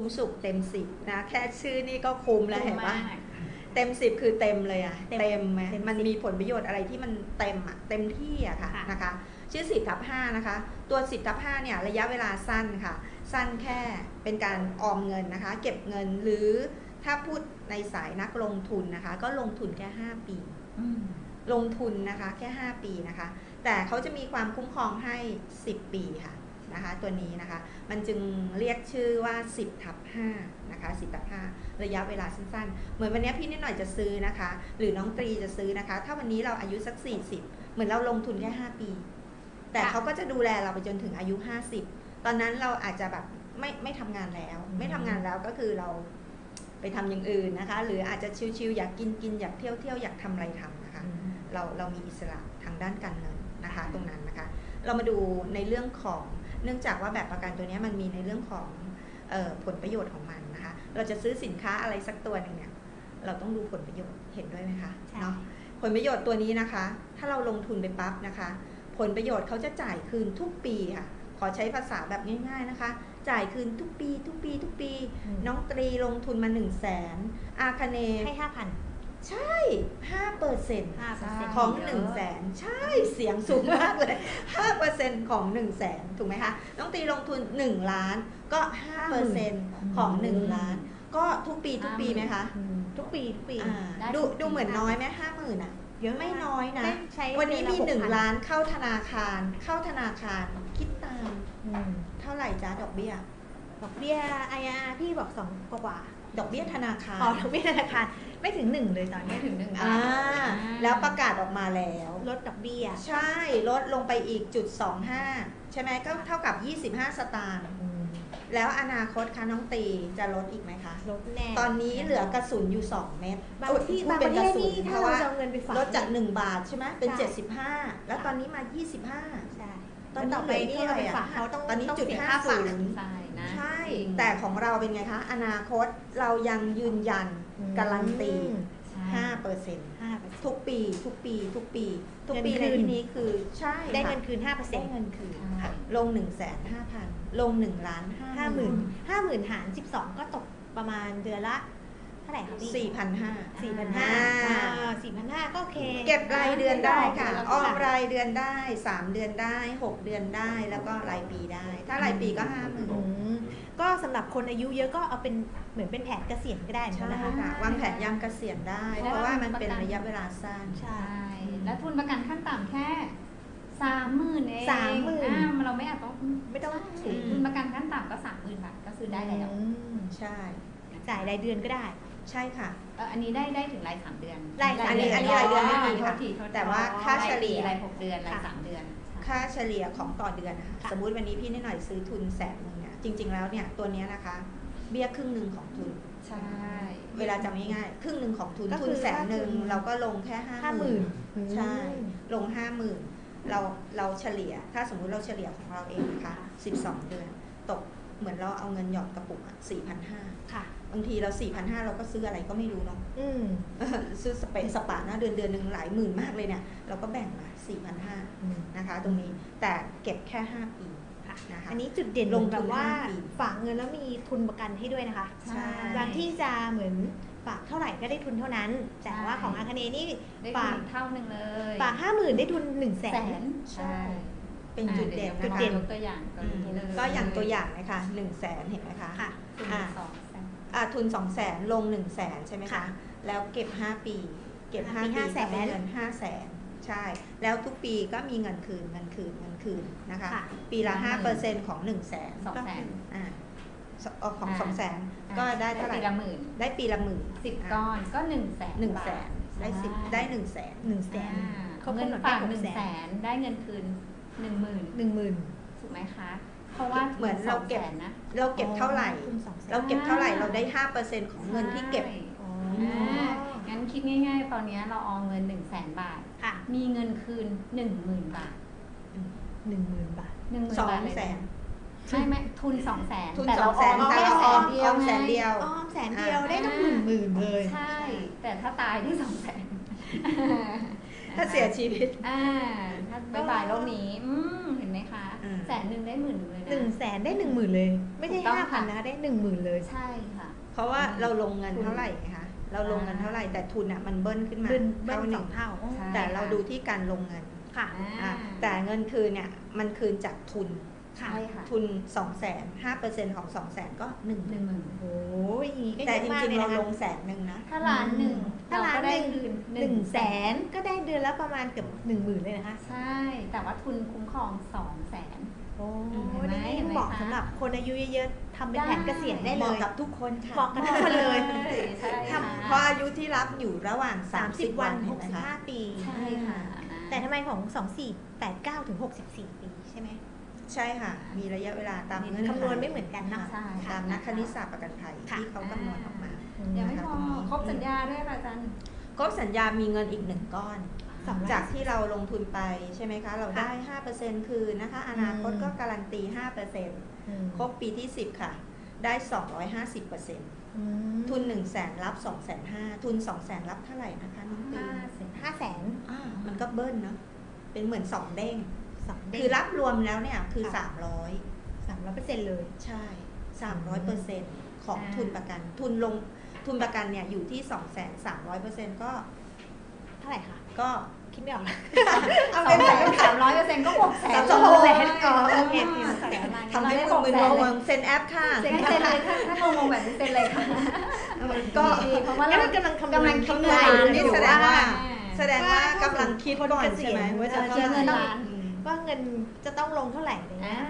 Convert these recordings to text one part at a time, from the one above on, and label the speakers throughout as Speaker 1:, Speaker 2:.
Speaker 1: คุ้มสุขเต็มสิบนะ แค่ชื่อนี่ก็คุ้มแล้วเห็นปะ
Speaker 2: มาก
Speaker 1: เต็มสิบคือเต็มเลยอะ
Speaker 3: เต็ม
Speaker 1: เต็มไหม
Speaker 3: เต็ม
Speaker 1: มัน
Speaker 3: 10
Speaker 1: มีผลประโยชน์อะไรที่มันเต็มอะเต็มที่อะค่ะ
Speaker 3: ค่ะ
Speaker 1: นะคะ ชื่อสิบทับห้านะคะ ตัวสิบทับห้าเนี่ยระยะเวลาสั้นค่ะ สั้นแค่เป็นการออมเงินนะคะ เก็บเงินหรือถ้าพูดในสายนักลงทุนนะคะ ก็ลงทุนแค่5ปี
Speaker 2: อืม
Speaker 1: ลงทุนนะคะแค่ 5 ปีนะคะ แต่เขาจะมีความคุ้มครองให้ 10 ปีค่ะ นะคะตัวนี้นะคะ มันจึงเรียกชื่อว่า 10ทับ5นะคะ10ทับ5ระยะเวลาสั้นๆ เหมือนวันนี้พี่นิดหน่อยจะซื้อนะคะ หรือน้องตรีจะซื้อนะคะ ถ้าวันนี้เราอายุสัก 40 เหมือนเราลงทุนแค่ 5 ปี แต่เขาก็จะดูแลเราไปจนถึงอายุ 50 ตอนนั้นเราอาจจะแบบไม่ไม่ทำงานแล้ว ไม่ทำงานแล้วก็คือเราไปทำอย่างอื่นนะคะ หรืออาจจะชิลๆอยากกินกินอยากเที่ยวเที่ยวอยากทำอะไรทำนะคะ เราเรามีอิสระทางด้านการเงินนะคะ ตรงนั้นนะคะ เรามาดูในเรื่องของ เนื่องจากว่าแบบประกันตัวเนี้ยมันมีในเรื่องของเออผลประโยชน์ของมันนะคะ เราจะซื้อสินค้าอะไรสักตัวหนึ่งเนี่ยเราต้องดูผลประโยชน์เห็นด้วยไหมคะ
Speaker 3: ใช่
Speaker 1: เนาะผลประโยชน์ตัวนี้นะคะ ถ้าเราลงทุนไปปั๊บนะคะ ผลประโยชน์เขาจะจ่ายคืนทุกปีค่ะ ขอใช้ภาษาแบบง่าย ๆนะคะ จ่ายคืนทุกปี ทุกปี ทุกปี
Speaker 3: อืม
Speaker 1: น้องตรีลงทุนมา1นึ่งแสนอาคเน
Speaker 3: ให้ห้าพัน
Speaker 1: ใช่ห้าเปอร์เซ็นต์
Speaker 3: ห้าเปอร์เซ็นต์
Speaker 1: ของ
Speaker 2: เยอะ
Speaker 1: 1นึ่งแสนใช่เสียงสูงมากเลยห้าเปอร์เซ็นต์ของ1นึ่งแสนถูกไหมคะน้องตีลงทุน1ล้านก็ห้าเปอร์เซ็นต์ของ1ล้าน ก็ทุกปีทุกปีไหมคะ
Speaker 3: ทุกปีทุกปี
Speaker 1: อ่า
Speaker 2: ได้
Speaker 1: ดู
Speaker 2: ทุกปี
Speaker 1: ดูเหมือนน้อยไหมห้าหมื่นอะ
Speaker 3: เยอะ
Speaker 1: ไม่น้อยนะ
Speaker 3: ได้ใช้
Speaker 1: วันนี้มี
Speaker 3: เดือละ
Speaker 1: 1
Speaker 3: 6,000
Speaker 1: ล้านเข้าธนาคาร เข้าธนาคารคิดตาม
Speaker 3: อืม
Speaker 1: เท่าไหร่จ้าดอกเบี้ย
Speaker 3: ดอกเบี้ย IRR พี่บอกสองกว่า
Speaker 1: ดอกเบี้ยธนาคาร
Speaker 3: ๆอ๋อ ดอกเบี้ยธนาคาร ไม่ถึงหนึ่งเลยตอน
Speaker 2: ไม่
Speaker 3: เนี้ย
Speaker 2: ถึงหนึ่ง
Speaker 1: อ่า
Speaker 2: บาท
Speaker 1: แล้วประกาศออกมาแล้ว
Speaker 3: ลดดอกเบี้ย
Speaker 1: ใช่ลดลงไปอีกจุด25ใช่ไหมก็เท่ากับ 25 สตางค์แล้วอนาคตคะน้องตีจะลดอีกไหมคะ
Speaker 3: ลดแน่
Speaker 1: ตอนนี้เหลือกระสุนอยู่ 2 เม็ด
Speaker 3: บางที่
Speaker 1: พูด
Speaker 3: บาง
Speaker 1: เป็
Speaker 3: ป
Speaker 1: น
Speaker 3: ระ
Speaker 1: ก
Speaker 3: เท
Speaker 1: ระ
Speaker 3: ศ
Speaker 1: สุน
Speaker 3: นี่
Speaker 1: เพ
Speaker 3: ถ้า
Speaker 1: ราะ
Speaker 3: เรา
Speaker 1: ว่า
Speaker 3: จะเอาเงินไปฝาก
Speaker 1: ลดจาก 1 บาทใช่ไหมเป็น
Speaker 3: ใช่
Speaker 1: 75 แล้วตอนนี้มา 25
Speaker 3: ใช่
Speaker 1: ตอนนี้
Speaker 3: ต่อไปนี่เราไปฝากเขาต้อง
Speaker 1: ตอนนี้
Speaker 3: ต้อง
Speaker 1: จุด
Speaker 3: เสีย
Speaker 1: ห้า
Speaker 3: ค่าฝาก
Speaker 1: ศูนย์
Speaker 2: ใช่นะ
Speaker 1: ใช่
Speaker 2: จริง
Speaker 1: แต่ของเราเป็นไงคะ อนาคตเรายังยืนยันการันตี
Speaker 2: ใช่
Speaker 1: 5เปอร์เซ็นต์
Speaker 3: ห้าเปอร์เซ็นต์
Speaker 1: ทุกปี ทุกปี ทุกปี ทุก
Speaker 3: เงิน
Speaker 1: ปีใน
Speaker 3: คืน
Speaker 1: ที่นี้คือใช่
Speaker 3: ได้
Speaker 1: ค่ะ
Speaker 3: เงินคืนห้าเปอร์เซ็
Speaker 1: ได้
Speaker 3: นต์
Speaker 1: เงินคืน
Speaker 2: ใช่
Speaker 1: ค่ะลง1นึ่งแสนห้าพันลง1ล้าน
Speaker 3: ห้าหมื่นห้าหมื่นหารสิบสองก็ตกประมาณเดือนละเท่าไหร่คะพี่
Speaker 1: สี่พันห้า
Speaker 3: สี่พันห้า
Speaker 1: อ่า
Speaker 3: สี่พันห้าก็ โอเค
Speaker 1: เก็บรายเดือนได้ค่ะ
Speaker 3: ค่ะ
Speaker 1: ออมรายเดือนได้ 3 เดือนได้ 6 เดือนได้ แล้วก็รายปีได้ ถ้ารายปีก็ห้าหมื่น
Speaker 3: อืมก็สำหรับคนอายุเยอะก็เอาเป็นเหมือนเป็นแผนเกษียณก็ได้เหมือน
Speaker 1: ใช่
Speaker 3: กันนะคะ
Speaker 1: ค่ะวางแผนยามเกษียณได้ เพราะว่ามันเป็นระยะเวลาสั้น
Speaker 3: ใช่
Speaker 2: ใช่แล้วทุนประกันขั้นต่ำแค่สามหมื่นเอง
Speaker 3: สามหมื่น
Speaker 2: อ่าเราไม่อาจต้อง
Speaker 3: ไม่ต้อง
Speaker 2: ใช่ทุนประกันขั้นต่ำก็สามหมื่นบาทก็ซื้อได้แล้ว
Speaker 3: อืม
Speaker 1: ใช่
Speaker 3: จ่ายรายเดือนก็ได้
Speaker 1: ใช่ค่ะ
Speaker 2: เอ่ออันนี้ได้ได้ถึงรายสามเดือน
Speaker 3: รายสาม
Speaker 1: อันนี้อันนี้รายเดือนไม่มีค่ะ
Speaker 2: โทษทีโทษที
Speaker 1: แต่ว่าค่าเฉลี่ย
Speaker 2: รายหกเดือนราย
Speaker 3: ค่ะ
Speaker 2: สามเดือน
Speaker 1: ค่าเฉลี่ยของต่อเดือนนะคะ
Speaker 3: ค่ะ
Speaker 1: สมมุติวันนี้พี่นิดหน่อยซื้อทุนแสนหนึ่งเนี่ยจริง ๆแล้วเนี่ยตัวเนี้ยนะคะ เบี้ยครึ่งหนึ่งของทุน
Speaker 2: ใช่
Speaker 1: เวลาจำง่ายๆครึ่งหนึ่งของทุน
Speaker 3: ก็
Speaker 1: ทุ
Speaker 3: คื
Speaker 1: น
Speaker 3: อ
Speaker 1: แสนหนึ่ง
Speaker 3: ว่าทุน
Speaker 1: เราก็ลงแค่ห้า
Speaker 3: ห้า
Speaker 1: ห
Speaker 3: ห
Speaker 1: มื่
Speaker 3: มื่
Speaker 1: น
Speaker 3: น
Speaker 1: ใช่ ลงห้าหมื่นเราเราเฉลี่ย ถ้าสมมุติเราเฉลี่ยของเราเองนะคะสิบสองเดือน ตกเหมือนเราเอาเงินหยอดกระปุกอะสี่พันห้า
Speaker 3: ค่ะ
Speaker 1: บางทีเราสี่พันห้าเราก็ซื้ออะไรก็ไม่รู้เนาะ
Speaker 3: อืม
Speaker 1: ซื้อสเปนสปานะเดือนเดือนหนึ่งหลายหมื่นมากเลยเนี่ยเราก็แบ่งมาสี่พันห้า
Speaker 3: อืม
Speaker 1: นะคะ ตรงนี้แต่เก็บแค่ห้าปี
Speaker 3: ค่ะ
Speaker 1: นะคะ
Speaker 3: อันนี้จุดเด่น
Speaker 1: ล
Speaker 3: ล
Speaker 1: ง
Speaker 3: ง
Speaker 1: ทุน
Speaker 3: แบบว่า
Speaker 1: ห้าปี
Speaker 3: ฝากเงินแล้วมีทุนประกันให้ด้วยนะคะ
Speaker 1: ใช่
Speaker 3: บางที่จะเหมือนฝากเท่าไหร่ก็ได้ทุนเท่านั้น แต่ว่าของอาคเนนี่
Speaker 2: ได้
Speaker 3: ฝา
Speaker 2: ทุ
Speaker 3: ก
Speaker 2: นเท่านึงเลย
Speaker 3: ฝากห้าหมื่นได้ทุนหนึ่งแส
Speaker 2: แส
Speaker 3: น
Speaker 2: นใช่
Speaker 1: เป็นจุดเด่น
Speaker 2: อ่า
Speaker 1: นะคะ
Speaker 2: เดี๋ยวเรายกตัวอย่างกร
Speaker 1: อืม
Speaker 2: ณีเลย
Speaker 1: ก็อย่างตัวอย่างนะคะหนึ่งแสนเห็นไหมคะ
Speaker 3: ค่ะ
Speaker 2: ทุน
Speaker 1: อ่า
Speaker 2: สองแสน
Speaker 1: อ่าทุนสองแสนลงหนึ่งแสนใช่ไหมคะ
Speaker 3: ค่ะ
Speaker 1: แล้วเก็บห้าปี เก็บห้า
Speaker 3: ห้า
Speaker 1: ปี
Speaker 3: ปี
Speaker 1: ก็เป็น
Speaker 3: 500,000
Speaker 1: เงินห้าแสนใช่ แล้วทุกปีก็มีเงินคืนเงินคืนเงินคืนนะคะ
Speaker 3: ค่ะ
Speaker 1: ปีละห้าเปอร์เซ็นต์ของหนึ่งแสน
Speaker 2: สองแสน
Speaker 1: อ่าสเอ่อของ
Speaker 2: อ่า
Speaker 1: สองแสนก็ได้เท่าไหร่
Speaker 2: ปีละหมื่น
Speaker 1: ได้ปีละหมื่น
Speaker 2: สิบก้อนก็หนึ่งแสน
Speaker 1: หนึ่งแสนได้สิบ
Speaker 2: ใช่
Speaker 1: ได้หนึ่งแสน
Speaker 3: หนึ่งแสน
Speaker 2: อ่า
Speaker 3: เขา
Speaker 2: เงิ
Speaker 3: กำ
Speaker 2: น
Speaker 3: หนด
Speaker 2: ฝาก
Speaker 3: ได้
Speaker 2: หนึ่ง
Speaker 3: 600,000
Speaker 2: แสนได้เงินคืนหนึ่งหมื่น
Speaker 3: หนึ่งหมื่น
Speaker 2: ถูกไหมคะเพ ราะว่า
Speaker 1: เหมือนเราเก็บ
Speaker 2: สงแสนนะ
Speaker 1: เราเก็บเท่าไหร่
Speaker 3: ทุนสองแสน
Speaker 1: เราเก็บเท่าไหร่เราได้ห้าเปอร์เซ็นต์ของเงินที่เก็บ
Speaker 2: ใช่
Speaker 3: อ๋อ
Speaker 2: อ่างั้นคิดง่าย ๆ ตอนนี้เราออมเงิน 1 0 0 0 0แสนบาท
Speaker 3: ค่ะ
Speaker 2: มีเงินคืน 1 0,000 บาท
Speaker 3: หนึ่งหมื่นบาท
Speaker 2: 1 0,000
Speaker 1: สอง
Speaker 2: บาทเลยะ
Speaker 1: แสน
Speaker 2: ไม่ไม่ทุน 2 0 0แสน
Speaker 1: ทุน
Speaker 2: แต่
Speaker 1: ส
Speaker 2: เรา
Speaker 1: อง
Speaker 2: อ
Speaker 1: แส
Speaker 2: อม
Speaker 1: นแต่
Speaker 2: แค่
Speaker 1: เรา
Speaker 2: แส
Speaker 1: ออม
Speaker 2: นเดีย
Speaker 1: อ
Speaker 2: ว
Speaker 1: อมแสนเดียว
Speaker 3: ออมแสนเดียวได้ตั้งหนึ่งหมื่นเลย
Speaker 2: ใช่ แต่ถ้าตายได้2 0 0แสน
Speaker 1: ถ้าเสียชีวิต
Speaker 2: อ่าถ้าบายบายโลกนี้ อืม แสแสนหนึ่งได้หมื่นหนึ่งเลยนะ
Speaker 3: หนึ่งแสนได้หนึ่งหมื่นเลย ไม่ใช่
Speaker 2: ถูกต้อง
Speaker 3: ห้าพัน
Speaker 2: ค่ะ
Speaker 3: นะคะได้หนึ่งหมื่นเลย
Speaker 2: ใช่ค่ะ
Speaker 1: เพราะว่า
Speaker 2: อืม
Speaker 1: เราลงเงินเท่าไหร่ไงคะเราลงเงินเท่าไหร่แต่ทุนอะมันเบิ้ลขึ้นมา
Speaker 3: เบิ้ลเบิ้ล
Speaker 1: ห
Speaker 3: ส
Speaker 1: นึ่
Speaker 3: องเท่า
Speaker 2: ใช่
Speaker 1: แต่เราดูที่การลงเงิน
Speaker 3: ค่ะ
Speaker 1: อะแต่เงินคืนเนี่ยมันคืนจากทุน
Speaker 2: ใช่ค่ะ
Speaker 1: ทุน2 0 0 0 0 0 5เปอร์เซ็นต์ของ 2 0 0 0 0 0ก็1
Speaker 2: หนึ่งหมื่น
Speaker 3: โอ้ยอย่างงี้ก็
Speaker 1: แต่
Speaker 3: เยอะ
Speaker 1: จ
Speaker 3: มาก
Speaker 1: ริง
Speaker 3: เลย
Speaker 1: ๆเรา
Speaker 3: นะคะ
Speaker 1: ลงแสนหนึ่งนะ
Speaker 2: ถ้าล้านหนึ่ง
Speaker 3: ถ้าล้าน
Speaker 2: เรก็ได้
Speaker 3: หนึ่ง
Speaker 2: คืน
Speaker 3: หนึ่งแสนก็ได้เดือนละประมาณเกือบหนึ่งหมื่นเลยนะคะ
Speaker 2: ใช่ แต่ว่าทุนคุ้มครองสองแสน
Speaker 3: โอ้
Speaker 2: เห็นไหม
Speaker 3: นี่
Speaker 2: เห็นไหม
Speaker 3: เหมาะ
Speaker 2: คะ
Speaker 3: สำหรับคนอายุเยอะๆทำเป็นแผน
Speaker 2: ได้
Speaker 3: เกษียณได้
Speaker 1: เห
Speaker 3: เล
Speaker 1: มาะ
Speaker 3: ย
Speaker 1: กับทุกคนค่ะ
Speaker 3: เหมาะกับทุกคนเลย
Speaker 2: ใช่
Speaker 3: ท
Speaker 2: ค่ะ
Speaker 1: เพราะอายุที่รับอยู่ระหว่าง
Speaker 3: 30
Speaker 1: 30
Speaker 3: วั
Speaker 1: วันน
Speaker 3: ห
Speaker 1: เห็น
Speaker 3: ก
Speaker 1: ไหม
Speaker 3: สิบ
Speaker 1: คะ
Speaker 3: ห้าปี
Speaker 2: ใช่ค่ะ
Speaker 3: แต่ทำไมของ 2489 ถึง 64 ปีใช่ไหม
Speaker 1: ใช่ค่ะ มีระยะเวลาตาม
Speaker 2: มี
Speaker 1: เงื่อนไข
Speaker 3: คำนวณไม่เหมือนกันเนอะ
Speaker 1: ค่
Speaker 2: ใช่
Speaker 1: ตามนักคณิตศาสตร์ประกันภัย
Speaker 3: ค่ะ
Speaker 1: ที่เขาคำนวณออกมา
Speaker 2: ยังไม่
Speaker 1: นะคะ
Speaker 2: พอ
Speaker 1: ตรงนี้
Speaker 2: ครบสัญญาด้วยค่ะอาจารย์
Speaker 1: ครบสัญญามีเงินอีกหนึ่งก้อน
Speaker 3: สองร้อย
Speaker 1: จากที่เราลงทุนไปใช่ไหมคะ เราได้ 5%คืนนะคะ อนาคต
Speaker 3: อืม
Speaker 1: ก็การันตี5%
Speaker 3: อืม
Speaker 1: ครบปีที่ 10 ค่ะ ได้ 250%
Speaker 3: อืม
Speaker 1: ทุน 1 0 0 0 0แสนรับ 2 5 0 0 0ทุน 2 0 0 0 0 0รับเท่าไหร่นะคะน้องปี
Speaker 2: ห้าแสน
Speaker 3: ห้าแสน
Speaker 1: อ่ามันก็เบิ้ลเนาะเป็นเหมือน 2 เด้ง
Speaker 3: สองเด้ง
Speaker 1: คือรับรวมแล้วเนี่ยคือ
Speaker 3: ค่ะ
Speaker 1: 300
Speaker 3: สามร้อยเปอร์เซ็นต์เลย
Speaker 1: ใช่ 300เปอร์เซ็นต์ของ
Speaker 2: อ่า
Speaker 1: ทุนประกัน ทุนลงทุนประกันเนี่ยอยู่ที่ 2 3 0 0 300เปอร์เซ็นต์ก็
Speaker 3: เท่า ไหร่คะ
Speaker 1: ก็
Speaker 3: คิดไม่ออก
Speaker 1: เอา
Speaker 2: สอ
Speaker 1: เป็
Speaker 2: ง
Speaker 1: น
Speaker 2: แส
Speaker 1: แบบ
Speaker 2: นสามร้อยเปอร์เซ็นต์ก็หกแสน
Speaker 1: สองแสน
Speaker 3: อ๋อโอเคโอเค
Speaker 1: ทำให้
Speaker 2: เรา
Speaker 1: คุณ
Speaker 2: ได้
Speaker 1: มึน
Speaker 2: หกแสน
Speaker 1: งงเซ็นแอปค่ะ
Speaker 2: เซ็นเซ็นเลยถ้าถ้างงๆแบบนี้เซ็นเลยค่ะ
Speaker 1: ก็
Speaker 2: ดีเพราะว่า
Speaker 3: งั้
Speaker 2: เรา
Speaker 3: นเรากำลังคำนวณ
Speaker 2: กำลังคิด
Speaker 3: คำน
Speaker 2: เงิ
Speaker 3: วนณ
Speaker 2: ล้าน
Speaker 3: อยู่
Speaker 1: แสดงว่า
Speaker 3: ว่า
Speaker 1: แสดงว่ากำลังคิดก่อนใช่ไหมว่าจะ
Speaker 3: เออ
Speaker 1: เท่า
Speaker 2: เงิน
Speaker 1: ไหร่
Speaker 2: ล้าน
Speaker 1: อืม
Speaker 3: ว่าเงินจะต้องลงเท่าไหร่อะไร
Speaker 2: อ่า
Speaker 3: เงี้ย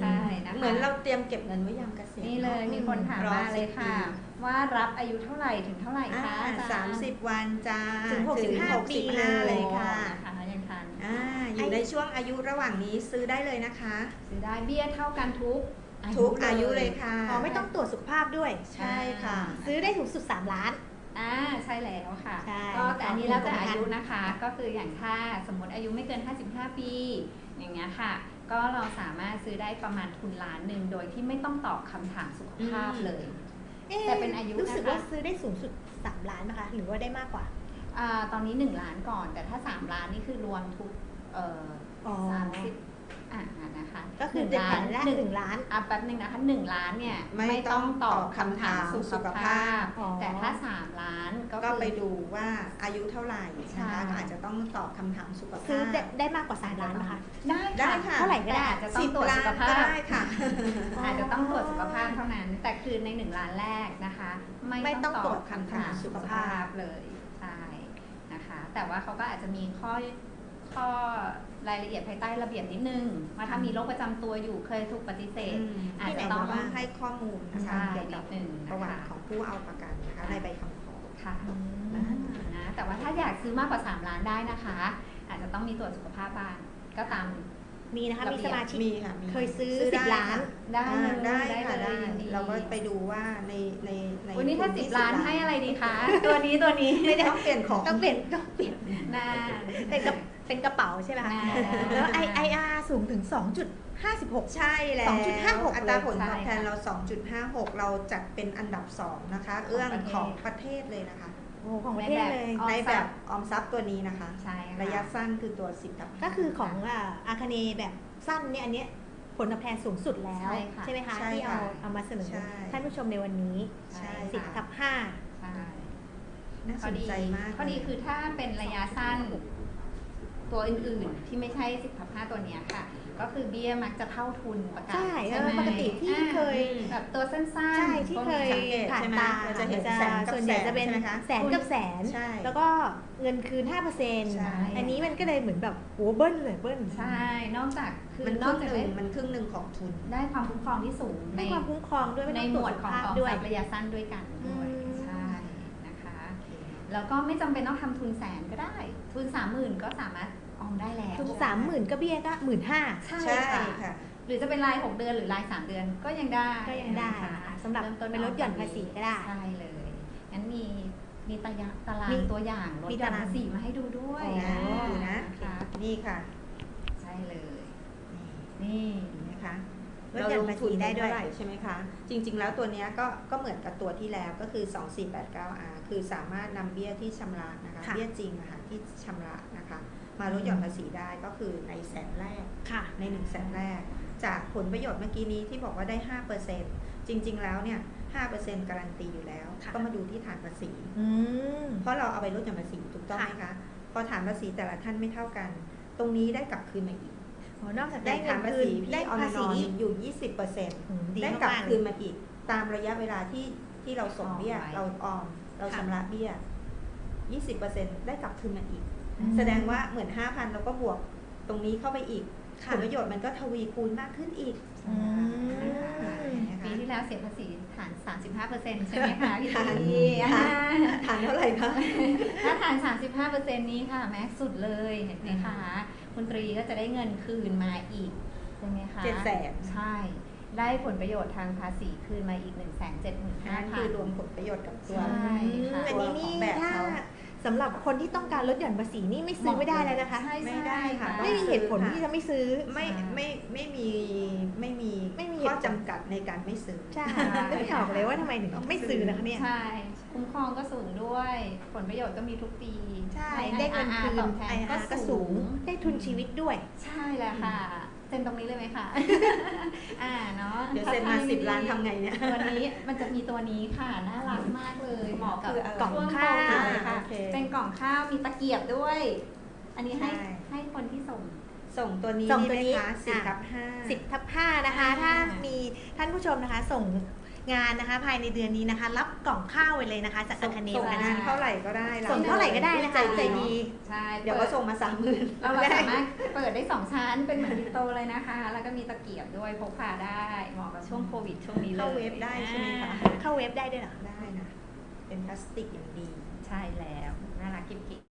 Speaker 2: ใช่นะคะ
Speaker 1: เหมือนเราเตรียมเก็บเงินไว้ยามเกษียณ
Speaker 2: นี่เลยมีคนถามมาเลยค่ะ ว่ารับอายุเท่าไหร่ถึงเท่าไหร่คะอาจารย์
Speaker 1: สามสิบวันจ้า
Speaker 3: ถึง65
Speaker 1: หกสิบ
Speaker 3: ปี
Speaker 1: ห้า
Speaker 3: เลย
Speaker 1: เลยค่ะ
Speaker 2: นะคะยังทัน
Speaker 1: อ่าอยู่ในช่วงอายุระหว่างนี้ซื้อได้เลยนะคะ
Speaker 2: ซื้อได้เบี้ยเท่ากันทุก
Speaker 1: ทุกอายุเลยค่ะ
Speaker 3: อ๋อไม่ต้องตรวจสุขภาพด้วย
Speaker 1: ใช่ค่ะ
Speaker 3: ซื้อได้สูงสุด 3 ล้าน
Speaker 2: อ่าใช่แล้วค่ะ
Speaker 3: ใช่
Speaker 2: ก็แต่อันนี้แล้วแต่
Speaker 3: ขอบคุณ
Speaker 2: อายุนะคะ ก็คืออย่างถ้าสมมติอายุไม่เกิน 55 ปี อย่างเงี้ยค่ะ ก็เราสามารถซื้อได้ประมาณทุนล้านหนึ่งโดยที่ไม่ต้องตอบคำถามสุขภาพเลย
Speaker 3: อ๊ะ
Speaker 2: แต่เป็นอายุ
Speaker 3: รู้สึก
Speaker 2: นะคะ
Speaker 3: ว่าซื้อได้สูงสุด 3 ล้านนะคะ หรือว่าได้มากกว่า
Speaker 2: อ่าตอนนี้ 1 ล้านก่อน แต่ถ้า 3 ล้านนี่คือรวมทุก
Speaker 3: เดื
Speaker 2: นึ่
Speaker 3: อน
Speaker 2: งล้าน
Speaker 3: ละ
Speaker 2: หนึ่ง
Speaker 3: หนึ่งล้าน
Speaker 2: อะแป๊บหนึ่งนะคะหนึ่งล้านเนี่ย
Speaker 1: ไม่ต้องตอบคำถามสุขภาพ
Speaker 3: อ๋อ
Speaker 2: แต่ถ้าสามล้านก็
Speaker 1: ก็
Speaker 2: คือ
Speaker 1: ไปดูว่าอายุเท่าไหร่นะ
Speaker 2: ใช่
Speaker 1: คะก็อาจจะต้องตอบคำถามสุขภาพ
Speaker 3: ซื้อได้ได้มากกว่า3ล้านนะคะ
Speaker 2: ได้
Speaker 1: ได้ค่ะ
Speaker 3: เท่าไหร่ก็ได้
Speaker 2: แต่อาจจะต้อง
Speaker 1: สิบ
Speaker 2: ตรวจ
Speaker 1: ล้า
Speaker 2: สุ
Speaker 1: น
Speaker 2: ขภา
Speaker 1: ก็
Speaker 2: พ
Speaker 1: ได้ค่ะ
Speaker 2: อาจจะต้องตรวจสุขภาพเท่านั้น แต่คือในหนึ่งล้านแรกนะคะ
Speaker 3: ไม่
Speaker 2: ไม่
Speaker 3: ต้
Speaker 2: ต้
Speaker 3: อ
Speaker 2: องง
Speaker 3: ต
Speaker 2: ต
Speaker 3: ร
Speaker 2: อ
Speaker 3: วจ
Speaker 2: บคำถามสุขภาพ เลยใช่นะคะ แต่ว่าเขาก็อาจจะมีข้อ ข้อรายละเอียดภายใต้ระเบียบนิดนึงว่าถ้ามีโรคประจำตัวอยู่เคยถูกปฏิเสธ อาจ
Speaker 1: ที่ไหน
Speaker 2: จะ
Speaker 1: บ
Speaker 2: ต้
Speaker 1: อ
Speaker 2: อกง
Speaker 1: ว่าให้ข้อมูลนะคะ
Speaker 2: ใช่
Speaker 1: เกี่ยวกับ
Speaker 2: นิดนึงนะคะ
Speaker 1: ประวัติของผู้เอาประกันนะคะในใบคำขอ
Speaker 2: ค่ะ
Speaker 3: อืม
Speaker 2: นะแต่ว่าถ้าอยากซื้อมากกว่า 3 ล้านได้นะคะ อาจจะต้องมีตรวจสุขภาพบ้างก็ตาม
Speaker 3: มีนะคะ
Speaker 2: ระ
Speaker 3: มี
Speaker 2: เบียบ
Speaker 3: สมาชิก
Speaker 1: มีค่ะมี
Speaker 3: เคยซื้อ
Speaker 1: ซื้อ
Speaker 3: สิบ
Speaker 1: ได้
Speaker 3: ล้าน
Speaker 1: ค่ะ
Speaker 2: ได้
Speaker 1: อ่า
Speaker 2: เลย
Speaker 1: ได้ค่ะ
Speaker 2: เล
Speaker 1: ได้
Speaker 2: ยยินดี
Speaker 1: เราก็ไปดูว่าในในใน
Speaker 2: วันนี้ถ้า
Speaker 1: ทุ
Speaker 2: สิบ
Speaker 1: ที่
Speaker 2: ล้าน
Speaker 1: 10
Speaker 2: ให้อะไรดีคะ ตัวนี้ตัวนี้
Speaker 1: ไม่ได้ต้องเปลี่ยนของ
Speaker 3: ต้องเปลี่ยนต้องเปลี่ยน
Speaker 2: น่า
Speaker 3: เป็นกระ เป็นกระเป๋าใช่ไหมคะ
Speaker 2: ได้
Speaker 3: แล้ว I I R สูงถึง 2.56
Speaker 1: ใช่แล้ว
Speaker 3: 2.56
Speaker 1: อัตราผล
Speaker 2: เลย
Speaker 1: ตอบแทน
Speaker 2: ใช่ค่ะ
Speaker 1: เรา 2.56 เราจัดเป็นอันดับ 2 นะคะ เอื้อง
Speaker 2: ของประเทศ
Speaker 1: ของประเทศเลยนะคะ
Speaker 3: โอ้ของประเทศเลย
Speaker 2: ออม
Speaker 1: ใน
Speaker 2: ท
Speaker 1: แบ
Speaker 2: รัพ
Speaker 1: บ
Speaker 2: ย์
Speaker 1: ออมทรัพย์ตัวนี้นะคะ
Speaker 2: ใช่ค่
Speaker 1: ระยะสั้นคือตัว 10กับ
Speaker 3: ก็คือของอ่าอาคาเนแบบสั้นเนี่ยอันเนี้ยผลตอบแทนสูงสุดแล้ว
Speaker 2: ใช่ค่ะ
Speaker 3: ไหมคะ
Speaker 1: ใช่
Speaker 3: ที่เอา
Speaker 1: ค่ะ
Speaker 3: เอามาเสนอ
Speaker 1: ใช่
Speaker 3: ท่านผู้ชมในวันนี้
Speaker 1: ใช่
Speaker 3: สิบ
Speaker 1: ค่ะ
Speaker 3: ทับห้า
Speaker 2: ใช่
Speaker 1: น่า
Speaker 2: ข้
Speaker 1: ส
Speaker 2: อนดี
Speaker 1: ใจมาก
Speaker 2: ข้อดีคือถ้าเป็นระยะสั้น ตัวอื่นๆ ที่ไม่ใช่สิบทับห้าตัวเนี้ยค่ะ ก็คือเบี้ยมักจะเท่าทุนประกัน
Speaker 3: ใช่เอ
Speaker 2: ไห
Speaker 3: อ
Speaker 2: ม
Speaker 3: ปกติที่
Speaker 2: อ่า
Speaker 3: เคย
Speaker 2: แบบตัวสั้นๆ
Speaker 3: ใช่ที่
Speaker 2: พวก
Speaker 3: เคย
Speaker 2: นี้
Speaker 3: ผ่าน
Speaker 1: ใช่ไหม
Speaker 3: ตา
Speaker 1: เราจะเห็น
Speaker 3: จะ
Speaker 1: แสนกับ
Speaker 3: ส่วนใหญ่จะเป็น
Speaker 1: แสนใช่ไหมคะ
Speaker 3: แสนกับแสน
Speaker 1: ใช่
Speaker 3: แล้วก็เงินคืน5%
Speaker 1: ใช่
Speaker 3: อันนี้มันก็เลยเหมือนแบบโอ้เบิ้ลเลยเบิ้ล
Speaker 2: ใช่ นอกจากคือ
Speaker 1: มัน
Speaker 2: น
Speaker 1: ค
Speaker 2: อก
Speaker 1: รึ่ง
Speaker 2: จาก
Speaker 1: ห
Speaker 2: ได้
Speaker 1: นึ่งมันครึ่งหนึ่งของทุน
Speaker 2: ได้ความคุ้มครองที่สูงใน
Speaker 3: ให้ความคุ้มครองด้วยไม่
Speaker 2: ใน
Speaker 3: ต้อง
Speaker 2: ห
Speaker 3: ต
Speaker 2: ม
Speaker 3: รว
Speaker 2: ว
Speaker 3: จ
Speaker 2: ด
Speaker 3: สุข
Speaker 2: ของ
Speaker 3: ภาพ
Speaker 2: ออม
Speaker 3: ด้ว
Speaker 2: ท
Speaker 3: ย
Speaker 2: รัพย์ระยะสั้นด้วยกันด้วย
Speaker 3: อืม
Speaker 2: ใช่นะคะแล้วก็ไม่จำเป็นต้องทำทุนแสนก็ได้ ทุนสามหมื่นก็สามารถ ออมได้แล้ว
Speaker 3: ทุนสามหมื่นก็เบี้ยก็หมื่นห้า
Speaker 2: ใช่
Speaker 1: ใช่
Speaker 2: ค่ะ
Speaker 1: ค่ะ
Speaker 2: หรือจะเป็นราย 6 เดือนหรือราย 3 เดือนก็ยังได้
Speaker 3: ก็ยังได้
Speaker 2: นะคะ
Speaker 3: นะคะสำหรับ
Speaker 2: เริ่มต้น
Speaker 3: เป็นลดหย่อนภาษีก็ได้
Speaker 2: ใช่เลยงั้นมีมีตารางตาราง
Speaker 3: มี
Speaker 2: ตัวอย่างลด
Speaker 3: มี
Speaker 2: หย่อน
Speaker 3: ตาราง
Speaker 2: ภาษีมาให้ดูด้วย
Speaker 3: อ๋อ
Speaker 1: ดูนะ
Speaker 2: นะคะ
Speaker 1: นี่ค่ะ
Speaker 2: ใช่เลย
Speaker 1: นี่
Speaker 2: นี่
Speaker 1: นะคะ
Speaker 3: ลดหย่อนภาษีได้ด้วย
Speaker 1: เท่าหร่ใช่ไหมคะ จริง ๆ แล้วตัวเนี้ยก็ก็เหมือนกับตัวที่แล้วก็คือ 2489R คือสามารถนำเบี้ยที่ชำระนะคะ
Speaker 3: ค่ะ
Speaker 1: เบี้ยจริงอะค่ะที่ชำระนะคะ มาลดหย่อนภาษีได้ก็คือในแสนแรก
Speaker 3: ค่ะ
Speaker 1: ในหนึ่งแสนแรก จากผลประโยชน์เมื่อกี้นี้ที่บอกว่าได้ 5%จริง ๆ แล้วเนี่ย5%การันตีอยู่แล้ว
Speaker 3: ค่ะ
Speaker 1: ก็มาดูที่ฐานภาษี
Speaker 3: อืม
Speaker 1: เพราะเราเอาไปลดหย่อนภาษีถูกต้องไหมคะ พอฐานภาษีแต่ละท่านไม่เท่ากัน ตรงนี้ได้กลับคืนมาอีก
Speaker 3: อ๋อนอกจาก
Speaker 1: ได้
Speaker 3: ได้เงิ
Speaker 1: ฐาน
Speaker 3: น
Speaker 1: ภา
Speaker 3: คืน
Speaker 1: ษีพี่
Speaker 3: ได้
Speaker 1: ออน
Speaker 3: ภาษี
Speaker 1: นอยู่20%
Speaker 3: อืมดี
Speaker 1: ได้กลับ
Speaker 3: มากๆ
Speaker 1: คืนมาอีก ตามระยะเวลาที่ที่เราส่งเบี้ย
Speaker 2: ออมไว้
Speaker 1: เราออม เรา
Speaker 3: ค่ะ
Speaker 1: ชำระเบี้ย20%ได้กลับคืนมาอีก
Speaker 3: อืม
Speaker 1: แสดงว่าเหมือน5,000เราก็บวกตรงนี้เข้าไปอีก
Speaker 3: ค่ะ
Speaker 1: ผลประโยชน์มันก็ทวีคูณมากขึ้นอีก
Speaker 3: อืม
Speaker 1: นะคะ
Speaker 2: ปีที่แล้วเสียภาษีฐาน 35%ใช่ไหมคะพี่
Speaker 1: ฐาน
Speaker 2: ตี
Speaker 1: ฐานฐานเท่าไหร่คะ
Speaker 2: ถ้าฐาน 35%นี้ค่ะ แม็กซ์สุดเลยเห็นไหมคะคุณตรีก็จะได้เงินคืนมาอีกใช่ไหมคะ
Speaker 1: เจ็ดแสน
Speaker 2: ใช่ได้ผลประโยชน์ทางภาษีคืนมาอีก1 7 5 0 0
Speaker 1: นั่นคือรวมผลประโยชน์กับตัว
Speaker 2: ใช่ค่ะ
Speaker 3: อันนี้นี่
Speaker 1: แบบ
Speaker 3: ถ้า
Speaker 1: เขา
Speaker 3: สำหรับคนที่ต้องการลดหย่อนภาษีนี่ไม่ซื้อไม่ได้แล้วนะคะ
Speaker 2: ใช่
Speaker 1: ไม่ได้ค่ะ
Speaker 2: ใช่
Speaker 3: ไม่มีเหตุผลที่จะไม่ซื้อ
Speaker 1: ไม่ไม่ไม่มีไม่มี
Speaker 3: ไม่มี
Speaker 1: ข้อจำกัดในการไม่ซื้อ
Speaker 3: ใช่นึกไม่ออกเลยว่าทำไมถึงต้องไม่ซื้อนะคะเนี่ย
Speaker 2: ใช่ คุ้มครองก็สูงด้วย ผลประโยชน์ก็มีทุกปี
Speaker 3: ใช่
Speaker 2: ให้
Speaker 3: ได้เงิน
Speaker 2: IRR
Speaker 3: คืน
Speaker 2: ตอบแทน
Speaker 3: IRR
Speaker 2: ก็
Speaker 3: ก็
Speaker 2: สู
Speaker 3: สู
Speaker 2: ง
Speaker 3: งได้ทุนชีวิตด้วย
Speaker 2: ใช่แหละค่ะ เซ็นตรงนี้เลยไหมคะอ่าเนาะ
Speaker 1: เดี๋ยวเซ็นมาสิบล้านทำไงเนี่ย
Speaker 2: ตัวนี้มันจะมีตัวนี้ค่ะ น่ารักมากเลย เหมาะกับ
Speaker 1: คืออะไร
Speaker 2: กล่อง
Speaker 3: กล่อง
Speaker 2: ข้า
Speaker 3: ข้าวว
Speaker 2: เลยค่ะ
Speaker 1: โอเค
Speaker 2: เป็นกล่องข้าวมีตะเกียบด้วย อันนี้ให้
Speaker 1: ใช่
Speaker 2: ให้คนที่ส่ง
Speaker 1: ส่งตัวนี้
Speaker 3: ส่ง
Speaker 1: นี่
Speaker 3: ตัว
Speaker 1: ไหม
Speaker 3: นี้
Speaker 1: คะสิบ
Speaker 3: อะ
Speaker 1: ทับห้า
Speaker 3: สิบทับห้านะคะ
Speaker 2: อ่า
Speaker 3: ถ้ามีท่านผู้ชมนะคะ ส่ง งานนะคะ ภายในเดือนนี้นะคะ รับกล่องข้าวไปเลยนะคะจาก
Speaker 1: ส่
Speaker 3: อางคาเน
Speaker 1: ส่ง
Speaker 3: นะ
Speaker 1: งา
Speaker 3: คะ
Speaker 1: นเท่าไหร่ก็ได้
Speaker 3: ส่งเท่าไหร่ก็ได้นะคะ
Speaker 1: ใจ
Speaker 3: ใจ
Speaker 1: ดี
Speaker 3: ดี
Speaker 2: ใช่
Speaker 1: เดี๋ยวก็ส่งมาสามหมื่น
Speaker 2: เราเราสามารถเปิดได้สองชั้นเป็นเหมือนดิโตเลยนะคะ แล้วก็มีตะเกียบด้วยพกพาได้เหมาะกับช่วงโควิดช่วงนี้เลย
Speaker 1: เข้าเว็บได้ใช่ไหมคะ
Speaker 2: อ่า
Speaker 3: เข้าเว็บได้ด้วยเหรอ
Speaker 1: ได้นะ เป็นพลาสติกอย่างดี
Speaker 2: ใช่แล้วน่ารักกิ๊บ